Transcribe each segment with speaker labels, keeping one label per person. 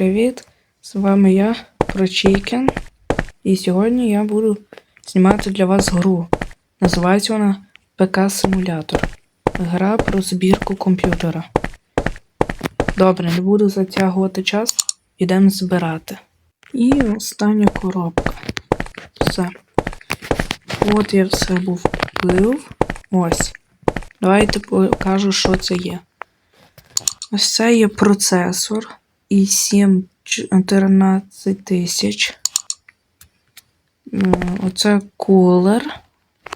Speaker 1: Привіт! З вами я, ProChicken. І сьогодні я буду знімати для вас гру. Називається вона ПК Симулятор. Гра про збірку комп'ютера. Добре, не буду затягувати час. Ідемо збирати. І остання коробка. Все. От я все був купив. Ось. Давайте покажу, що це є. Ось це є процесор i7 14 тисяч. М, Оце кулер.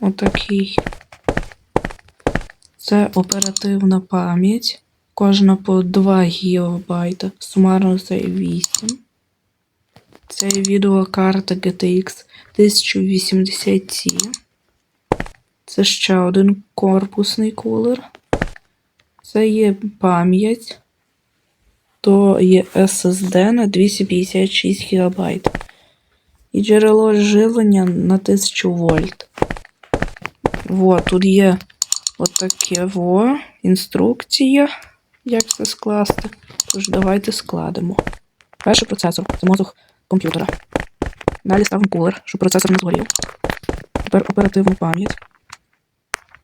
Speaker 1: Отакий. Це оперативна пам'ять. Кожна по 2 ГБ. Сумарно це 8. Це відеокарта GTX 1080 Ti. Це ще один корпусний кулер. Це є пам'ять. То є SSD на 256 ГБ. І джерело живлення на 1000 вольт. Вот, тут є отаке во, інструкція, як це скласти. Тож давайте складемо. Перший процесор це мозок комп'ютера. Далі ставимо кулер, щоб процесор не згорів. Тепер оперативну пам'ять.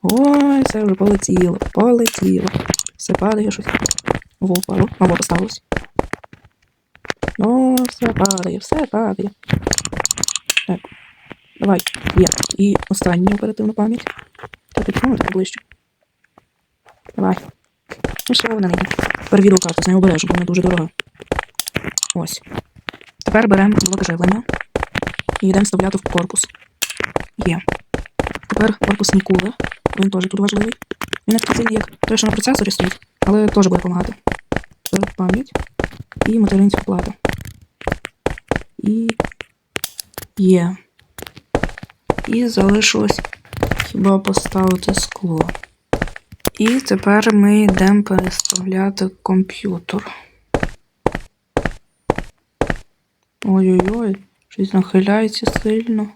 Speaker 1: Ой, це вже полетіло, полетіло. Все падає щось. Во, впало. А вот осталось. Ну, все падає, все падає. Так. Давай. Є. І остання оперативна пам'ять. Так, підсуну так ближче. Давай. Ну, що вона не є. Тепер відеокарту, з нею обережно, вона дуже дорога. Ось. Тепер беремо блок живлення і йдемо вставляти в корпус. Є. Тепер корпусний кулер. Він теж тут важливий. Він такий сильний, як той, що на процесорі стоїть, але теж буде допомагати. Пам'ять і материнська плата. І є. І залишилось хіба поставити скло. І тепер ми йдемо переставляти комп'ютер. Ой-ой-ой, щось нахиляється сильно.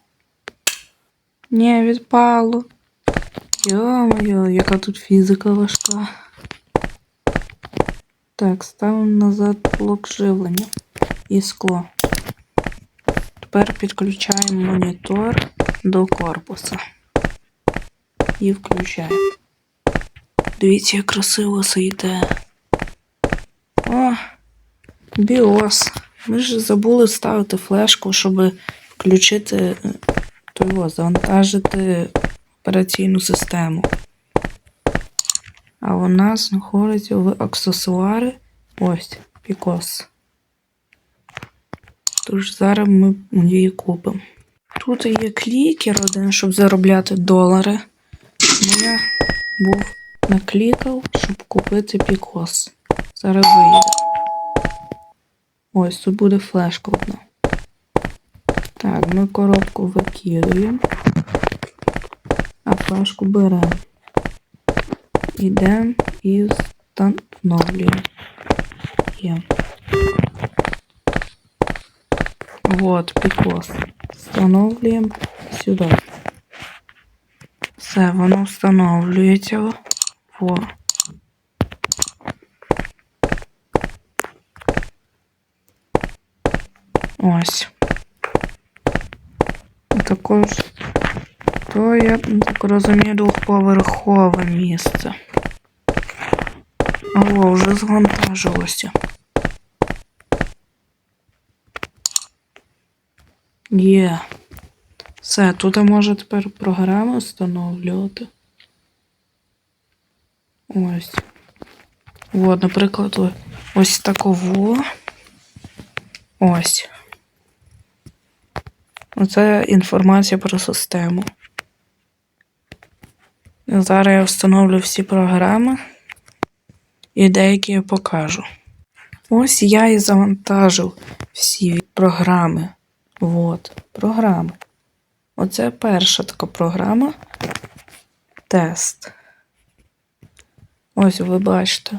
Speaker 1: Ні, відпало. Йо-моє, яка тут фізика важка. Так, ставимо назад блок живлення і скло. Тепер підключаємо монітор до корпуса. І включаємо. Дивіться, як красиво це йде. О, біос. Ми ж забули ставити флешку, щоб включити е, того, завантажити операційну систему. А вона знаходиться в аксесуари. Ось, Пікос. Тож зараз ми її купимо. Тут є клікер один, щоб заробляти долари. Я був наклікав, щоб купити пікос. Зараз вийде. Ось тут буде флешка одна. Так, ми коробку викидуємо, а флешку беремо. Ідемо і встановлюємо. Є. Вот, пікос. Встановлюємо сюди. Все, воно встановлюється. Во. Ось. Також, то я так розумію, двохповерхове місце. О, вже звантажилося. Є. Все, тут можна тепер програму встановлювати. Ось. От, наприклад, ось таково. Ось. Оце інформація про систему. Зараз я встановлю всі програми і деякі я покажу. Ось я і завантажив всі програми. От, програми. Оце перша така програма. Тест. Ось ви бачите.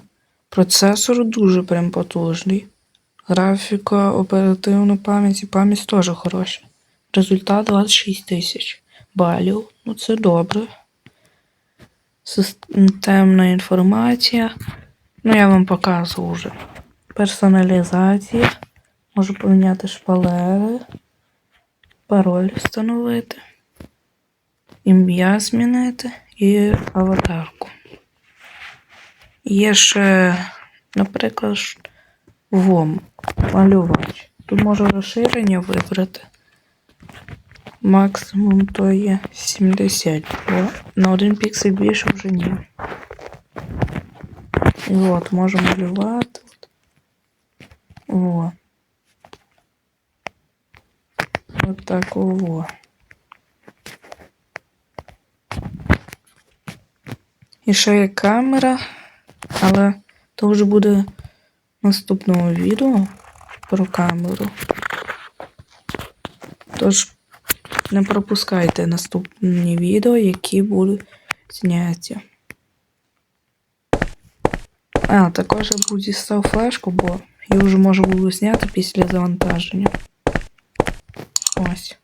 Speaker 1: Процесор дуже прям потужний. Графіка, оперативна пам'ять і пам'ять теж хороша. Результат 26 тисяч балів. Ну це добре. Системна інформація. Ну, я вам показував вже. Персоналізація. Можу поміняти шпалери, пароль встановити, ім'я змінити і аватарку. Є ще, наприклад, ВОМ, малювач. Тут можу розширення вибрати. Максимум то є 70, бо на один піксель більше вже ні. І от, можу малювати. О. От так ово. І ще є камера, але то вже буде в наступному відео про камеру. Тож не пропускайте наступні відео, які будуть зняті. А, також я буду дістав флешку, бо я вже можу буду зняти після завантаження. Ось.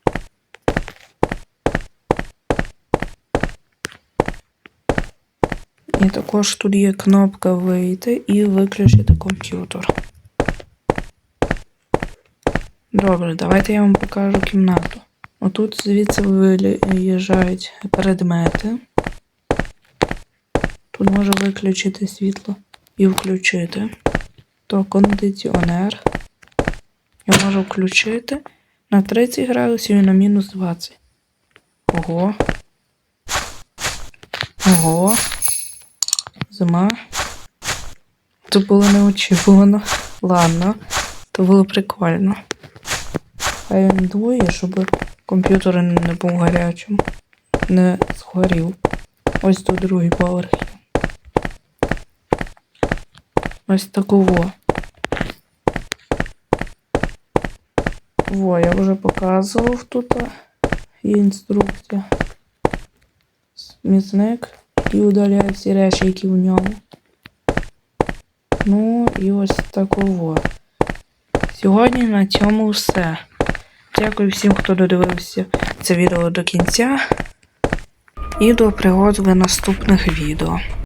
Speaker 1: І також тут є кнопка вийти і виключити комп'ютер. Добре, давайте я вам покажу кімнату. Отут звідси виїжджають предмети. Тут можу виключити світло і включити. То кондиціонер. Я можу включити на 30 градусів і на мінус 20. Ого. Ого. Зима. Це було неочікувано. Ладно, то було прикольно. Хай він дує, щоб комп'ютер не був гарячим, не згорів. Ось тут другий поверх. Ось такого. Во, я вже показував тут. Є інструкція. Смітник, який удаляє всі речі, які в ньому. Ну і ось такого. Сьогодні на цьому все. Дякую всім, хто додивився це відео до кінця. І до пригод в наступних відео.